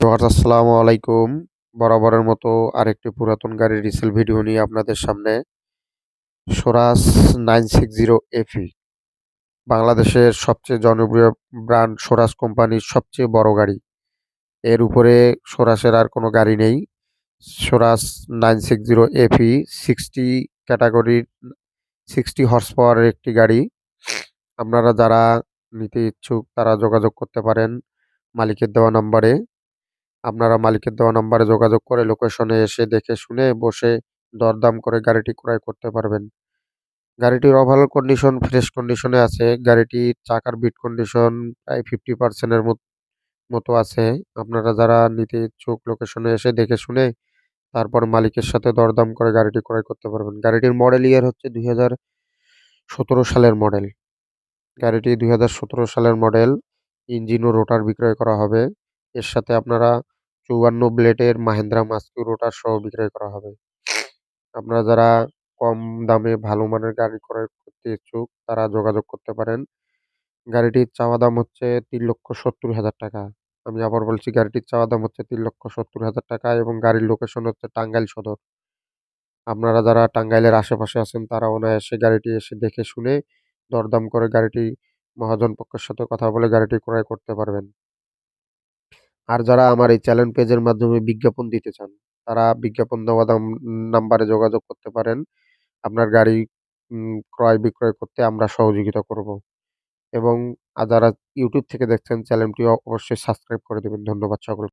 আসসালামু আলাইকুম। বরাবরের মতো আরেকটি পুরাতন গাড়ির রিসেল ভিডিও নিয়ে আপনাদের সামনে। সোরাস নাইন সিক্স জিরো এফি বাংলাদেশের সবচেয়ে জনপ্রিয় ব্র্যান্ড সোরাস কোম্পানির সবচেয়ে বড় গাড়ি। এর উপরে সোরাসের আর কোনো গাড়ি নেই। সোরাস নাইন সিক্স জিরো এফি সিক্সটি ক্যাটাগরির সিক্সটি হর্স পাওয়ারের একটি গাড়ি। আপনারা যারা নিতে ইচ্ছুক, তারা যোগাযোগ করতে পারেন মালিকের দেওয়া নাম্বারে। আপনারা মালিকের দেওয়া নাম্বারে যোগাযোগ করে লোকেশনে এসে দেখে শুনে বসে দরদাম করে গাড়িটি ক্রয় করতে পারবেন। গাড়িটির ওভারঅল কন্ডিশন ফ্রেশ কন্ডিশনে আছে। গাড়িটির চাকার বিট কন্ডিশন প্রায় ফিফটি পার্সেন্টের মতো আছে। আপনারা যারা নিতে ইচ্ছুক লোকেশনে এসে দেখে শুনে তারপর মালিকের সাথে দরদাম করে গাড়িটি ক্রয় করতে পারবেন। গাড়িটির মডেল ইয়ার হচ্ছে দুই হাজার সতেরো সালের মডেল গাড়িটি দুই হাজার সতেরো সালের মডেল ইঞ্জিন ও রোটার বিক্রয় করা হবে। এর সাথে আপনারা চুয়ান্ন ব্লেডের মাহেন্দ্রা মাস্কিউ রোটার সহ বিক্রয় করা হবে। আপনারা যারা কম দামে ভালো মানের গাড়ি ক্রয় করতে ইচ্ছুক, তারা যোগাযোগ করতে পারেন। গাড়িটির চাওয়া দাম হচ্ছে তিন লক্ষ সত্তর হাজার টাকা। আমি আবার বলছি, গাড়িটির চাওয়া দাম হচ্ছে তিন লক্ষ সত্তর হাজার টাকা এবং গাড়ির লোকেশন হচ্ছে টাঙ্গাইল সদর। আপনারা যারা টাঙ্গাইলের আশেপাশে আছেন, তারা অনায়াসে গাড়িটি এসে দেখে শুনে দরদাম করে গাড়িটি মহাজন পক্ষের সাথে কথা বলে গাড়িটি ক্রয় করতে পারবেন। আর যারা আমার এই চ্যানেল পেজের মাধ্যমে বিজ্ঞাপন দিতে চান, তারা বিজ্ঞাপন দেওয়া দাম নাম্বারে যোগাযোগ করতে পারেন। আপনার গাড়ি ক্রয় বিক্রয় করতে আমরা সহযোগিতা করব। এবং যারা ইউটিউব থেকে দেখছেন চ্যানেলটি অবশ্যই সাবস্ক্রাইব করে দেবেন। ধন্যবাদ সকল